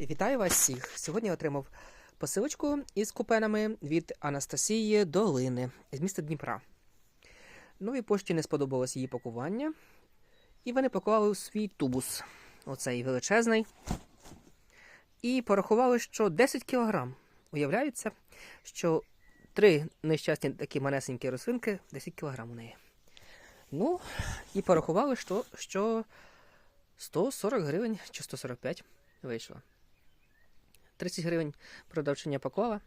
Вітаю вас всіх! Сьогодні я отримав посилочку із купенами від Анастасії Долини з міста Дніпра. Новій пошті не сподобалось її пакування, і вони пакували свій тубус, оцей величезний, і порахували, що 10 кілограм. Уявляється, що три нещасні такі манесенькі рослинки 10 кілограм у неї. Ну, і порахували, що, що 140 гривень чи 145 вийшло. 30 гривень продавчиня поклала,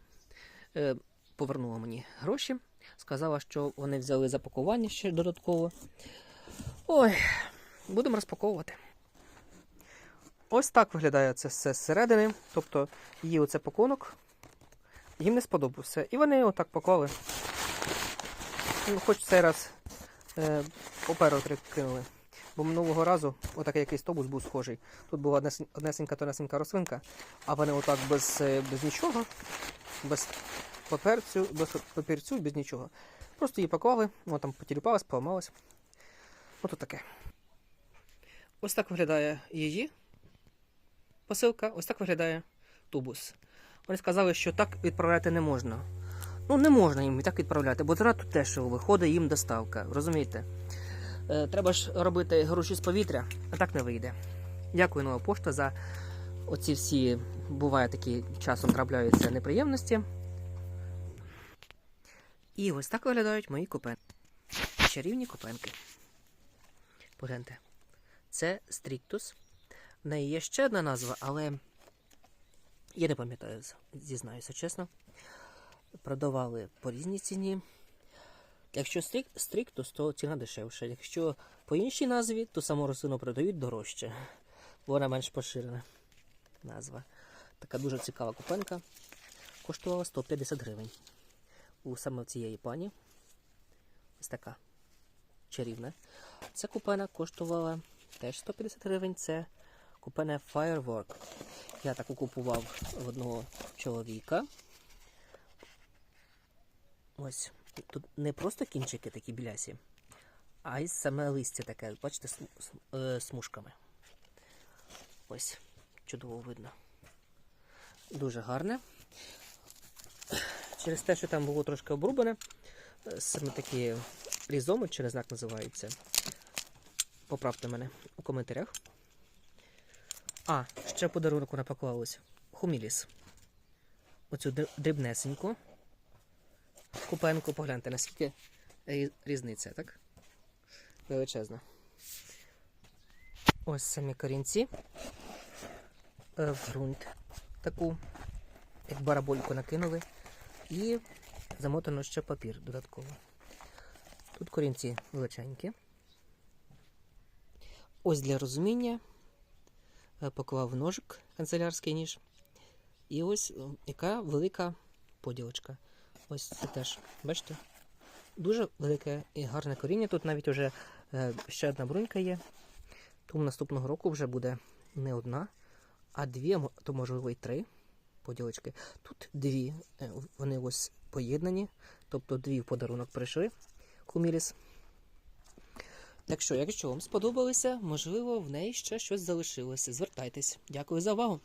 е, повернула мені гроші, сказала, що вони взяли за пакування ще додатково. Ой, будемо розпаковувати. Ось так виглядає це все зсередини. Тобто її оце пакунок, їм не сподобався. І вони отак поклали. Ну, Хоч цей раз е, поперу кинули. Бо минулого разу отакий якийсь тобус був схожий. Тут була однесенька тонесенька рослинка, а вони отак без, е, без нічого, без паперцю, без папірцю, без нічого. Просто її пакували, вона там потіліпалась, поламалась. Ото таке. Ось так виглядає її посилка, ось так виглядає тубус. Вони сказали, що так відправляти не можна. Ну, не можна їм і так відправляти, бо занадто дешево виходить їм доставка. Розумієте? Е, треба ж робити гроші з повітря, а так не вийде. Дякую, нова пошта, за оці всі, буває такі часом трапляються неприємності. І ось так виглядають мої купенки. Чарівні купенки. Погляньте. Це стріктус. В неї є ще одна назва, але я не пам'ятаю, зізнаюся чесно. Продавали по різній ціні. Якщо стрік, стріктус, то ціна дешевша. Якщо по іншій назві, то саму рослину продають дорожче. Вона менш поширена назва. Така дуже цікава купенка. Коштувала 150 гривень. У саме цієї пані. Ось така чарівна. Ця купена коштувала теж 150 гривень. Це купена Firework. Я таку купував в одного чоловіка. Ось. Тут не просто кінчики такі білясі, а й саме листя таке, бачите, е, смужками. Ось, чудово видно. Дуже гарне. Через те, що там було трошки обрубане, е, саме такі різоми, не знак називається. Поправте мене у коментарях. А, ще подарунок напакувалось. Хуміліс. Оцю дріб- дрібнесеньку купенку, погляньте, наскільки різниця, так? Величезна. Ось самі корінці. Е, В ґрунт таку, як барабольку накинули. І замотано ще папір додатково. Тут корінці величенькі. Ось для розуміння е, поклав ножик, канцелярський ніж. І ось е, яка велика поділочка. Ось це теж, бачите? Дуже велике і гарне коріння. Тут навіть вже е, ще одна брунька є. Тому наступного року вже буде не одна, а дві, то можливо і три поділочки. Тут дві, е, вони ось поєднані, тобто дві в подарунок прийшли. Куміліс. Так що, якщо вам сподобалося, можливо, в неї ще щось залишилося. Звертайтесь. Дякую за увагу.